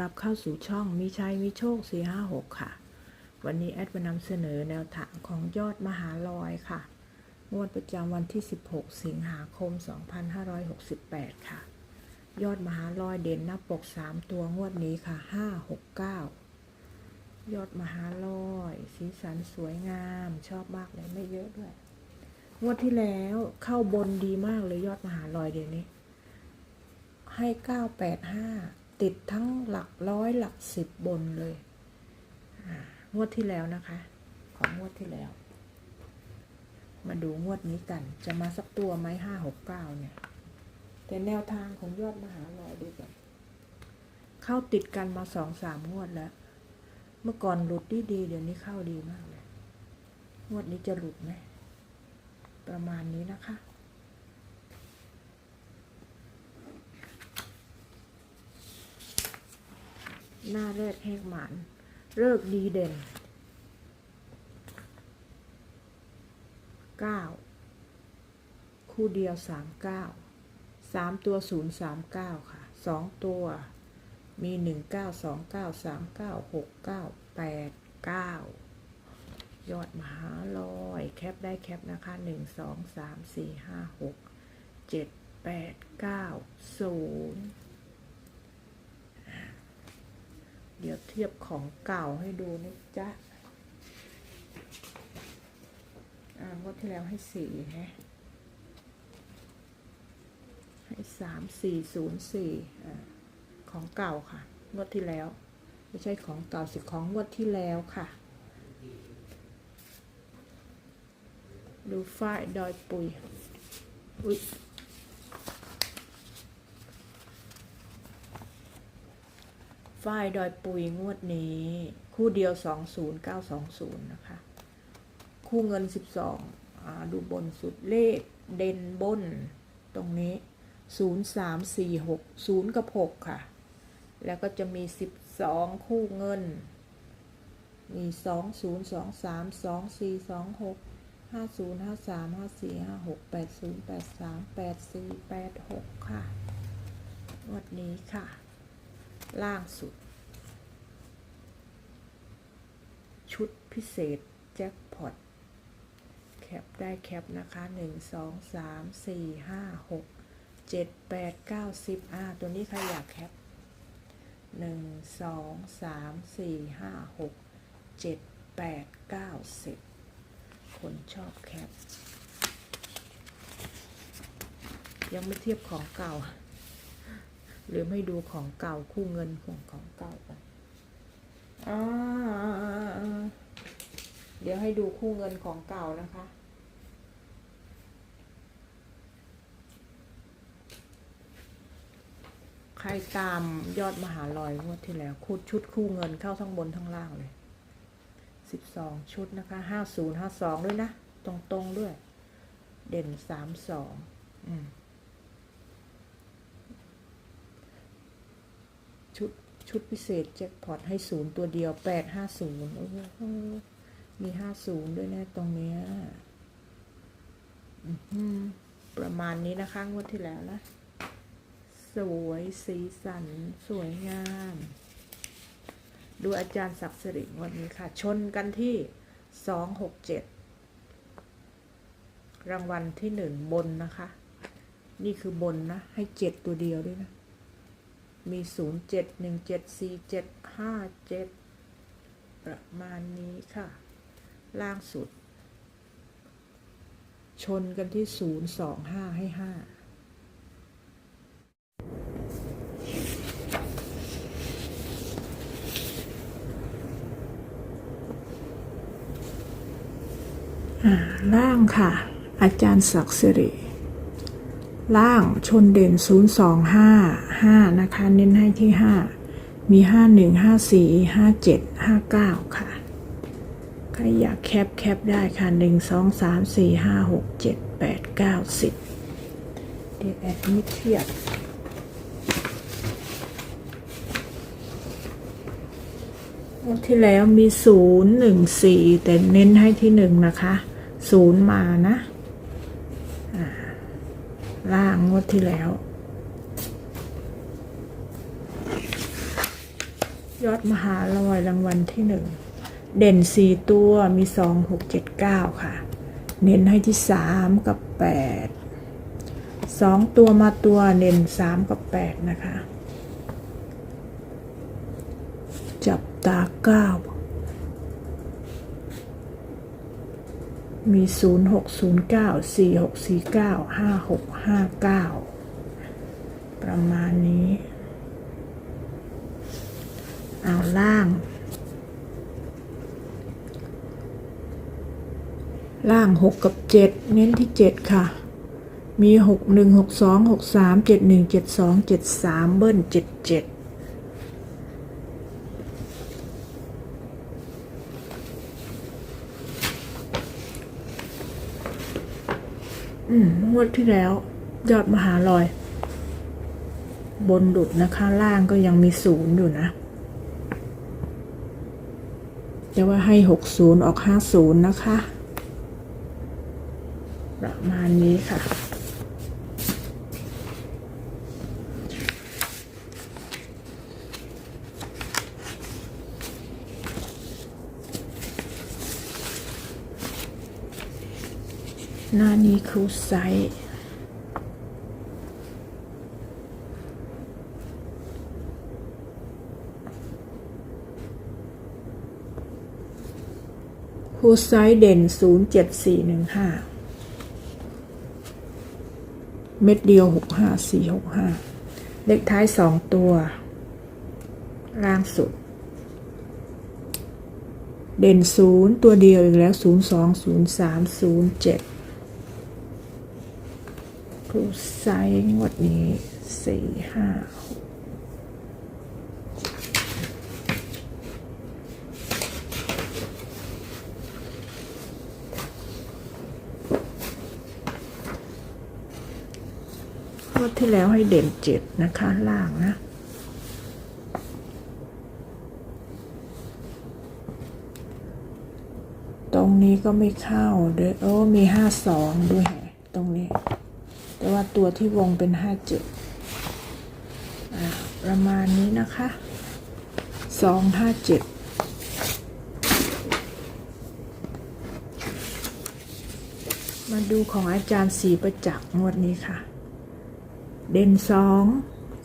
รับเข้าสู่ช่องมีชัยมีโชค 456 ค่ะ วันนี้แอดมานำเสนอแนวทางของยอดมหาลอยค่ะ งวดประจำวันที่ 16 สิงหาคม 2568 ค่ะ ยอดมหาลอยเด่นหน้าปก 3 ตัวงวดนี้ค่ะ 569 ยอดมหาลอย สีสันสวยงามชอบมากเลยไม่เยอะด้วย งวดที่แล้วเข้าบนดีมากเลยยอดมหาลอยเดี๋ยวนี้ให้ 985 ติดทั้งหลักร้อยหลักสิบบนเลยงวดที่แล้วนะคะ ของงวดที่แล้ว มาดูงวดนี้กัน จะมาสักตัวไหมห้าหกเก้าเนี่ย แต่แนวทางของยอดมหาลอยดูกันเข้าติดกันมาสองสามงวดแล้ว เมื่อก่อนหลุดดีดีเดี๋ยวนี้เข้าดีมากเลย งวดนี้จะหลุดไหม ประมาณนี้นะคะ หน้าแรกแหกหมันเลิกดีเด่นเก้าคู่เดียวสามเก้าสามตัวศูนย์สามเก้าค่ะสองตัวมีหนึ่งเก้าสองเก้าสามเก้าหกเก้าแปดเก้ายอดมหาลอย แคปได้แคปนะคะหนึ่งสองสามสี่ห้าหกเจ็ดแปดเก้าศูนย์ เดี๋ยวเทียบของเก่าให้ดูนะจ๊ะ อ่างวดที่แล้วให้สี่ฮะ ให้สามสี่ศูนย์สี่อ่า ของเก่าค่ะ งวดที่แล้ว ไม่ใช่ของเก่าสิของงวดที่แล้วค่ะ ดูฝ้ายดอยปุยอุ๊ย ฝ้ายดอยปุยงวดนี้ คู่เดียว 20920 นะคะ คู่เงิน 12 ดูบนสุดเลขเด่นบนตรงนี้ 0346 0 กับ 6 ค่ะ แล้วก็จะมี 12 คู่เงิน มี 20 23 24 26 50 53 54 56 80 83 84 86 ค่ะงวดนี้ค่ะ ล่างสุด ชุดพิเศษ แจ็คพอต แคปได้แคปนะคะหนึ่งสองสามสี่ห้าหกเจ็ดแปดเก้าสิบอ่าตัวนี้ใครอยากแคปหนึ่งสองสามสี่ห้าหกเจ็ดแปดเก้าสิบคนชอบแคป ยังไม่เทียบของเก่า หรือไม่ดูของเก่าคู่เงินของของเก่ากันอ่าเดี๋ยวให้ดูคู่เงินของเก่านะคะ ใครตามยอดมหาลอยงวดที่แล้วคูดชุดคู่เงินเข้าทั้งบนทั้งล่างเลยสิบสองชุดนะคะห้าศูนย์ห้าสองด้วยนะ ตรงๆด้วย เด่นสามสองอืม ชุดพิเศษแจ็คพอตให้ศูนย์ตัวเดียวแปดห้าศูนย์โอ้โหมีห้าศูนย์ด้วยนะตรงเนี้ยประมาณนี้นะคะงวดที่แล้วนะ สวยสีสัน สวยงาม ดูอาจารย์ศักดิ์สิริวันนี้ค่ะ ชนกันที่สองหกเจ็ดรางวัลที่หนึ่งบนนะคะ นี่คือบนนะ ให้เจ็ดตัวเดียวด้วยนะ มีศูนย์เจ็ดหนึ่งเจ็ดสี่เจ็ดห้าเจ็ดประมาณนี้ค่ะ ล่างสุด ชนกันที่ศูนย์สองห้าให้ห้าอ่าล่างค่ะ อาจารย์ศักดิ์สิริ ล่างชนเด่น 0 2 5 5 นะคะ เน้นให้ที่ 5 มี 5 1 5 4 5 7 5 9 ค่ะ ใครอยากแคปแคปได้ค่ะ 1 2 3 4 5 6 7 8 9 10 เดี๋ยวแอดมิดเทียบที่แล้วมี 0 1 4 แต่เน้นให้ที่ 1 นะคะ 0 มานะ ล่างงวดที่แล้ว ยอดมหาลอยรางวัลที่หนึ่ง เด่นสี่ตัวมีสองหกเจ็ดเก้าค่ะ เน้นให้ที่สามกับแปดสองตัวมาตัวเน้นสามกับแปดนะคะ จับตาเก้า มี 0609 4649 5659 ประมาณนี้ เอาล่าง ล่าง 6 กับ 7 เน้นที่ 7 ค่ะ มี 6162 63 71 72 73 เบิ้ล 77 อืมงวดที่แล้ว ยอดมหาลอย บนดุดนะคะ ล่างก็ยังมีศูนย์อยู่นะจะว่าให้หกศูนย์ออกห้าศูนย์นะคะ ประมาณนี้ค่ะ หน้านี้คือไซส์คูไซส์เด่น 07415 เม็ดเดียว 65465 เลขท้าย 2 ตัว ล่างสุด เด่น 0 ตัวเดียวอีกแล้ว 020307 รูไซส์งวดนี้4 5 6งวดที่แล้วให้เด่นเจ็ดนะคะล่างนะตรงนี้ก็ไม่เข้าด้วยโอ้มีห้าสองด้วยตรงนี้ แต่ว่าตัวที่วงเป็นห้าเจ็ดประมาณนี้นะคะสองห้าเจ็ดมาดูของอาจารย์สีประจักษ์งวดนี้ค่ะ เด่นสอง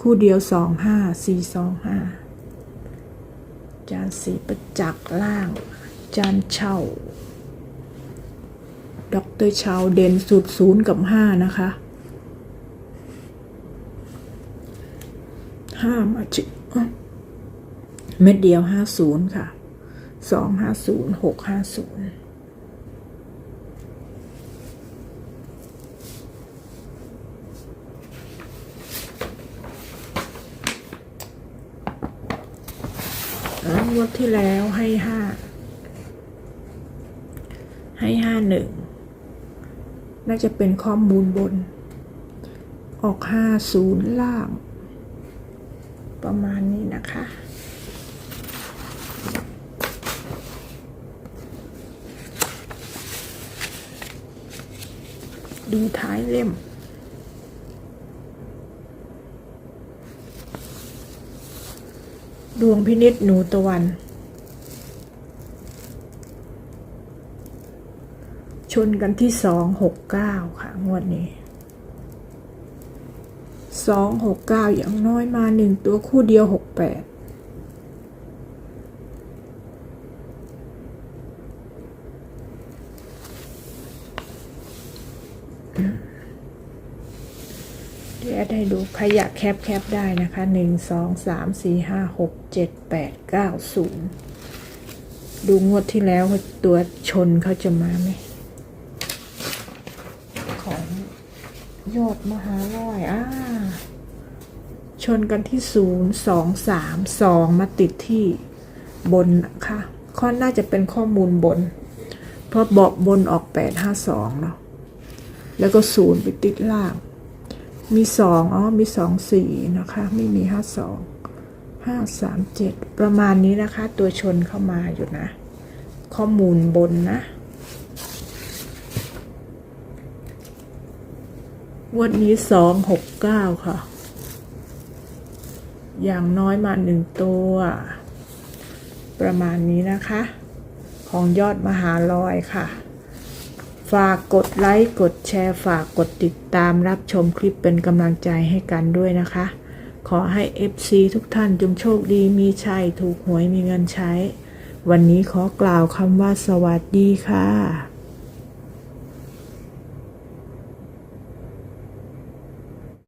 คู่เดียวสองห้าสี่สองห้าจานสีประจักษ์ล่างจานเช่าด็อกเตอร์เชาเด่นสุดศูนย์กับห้านะคะ ห้ามาจิเม็ดเดียวห้าศูนย์ค่ะสองห้าศูนย์หกห้าศูนย์วงวดที่แล้วให้ห้าให้ห้าหนึ่งน่าจะเป็นข้อมูลบน ออกห้าศูนย์ล่าง ประมาณนี้นะคะ ดูท้ายเล่มดวงพินิษหนูตะวัน ชนกันที่สองหกเก้าค่ะ งวดนี้ สองหกเก้าอย่างน้อยมาหนึ่งตัวคู่เดียวหกแปดเดี๋ยวให้ดูใครอยากแคปแคปได้นะคะหนึ่งสองสามสี่ห้าหกเจ็ดแปดเก้าศูนย์ดูงวดที่แล้วตัวชนเขาจะมาไหม ของ ยอดมหาลอยอ่าชนกันที่ศูนย์สองสามสองมาติดที่บนนะคะข้อน่าจะเป็นข้อมูลบน เพราะบอกบนออกแปดห้าสองเนาะแล้วก็ศูนย์ไปติดล่าง มีสองอ๋อมีสองสี่นะคะ ไม่มีห้าสองห้าสามเจ็ดประมาณนี้นะคะ ตัวชนเข้ามาอยู่นะ ข้อมูลบนนะ วันนี้สองหกเก้าค่ะ อย่างน้อยมาหนึ่งตัว ประมาณนี้นะคะ ของยอดมหาลอยค่ะ ฝากกดไลค์ กดแชร์ ฝากกดติดตามรับชมคลิปเป็นกำลังใจให้กันด้วยนะคะ ขอให้ FC ทุกท่านจงโชคดีมีชัย ถูกหวยมีเงินใช้ วันนี้ขอกล่าวคำว่าสวัสดีค่ะ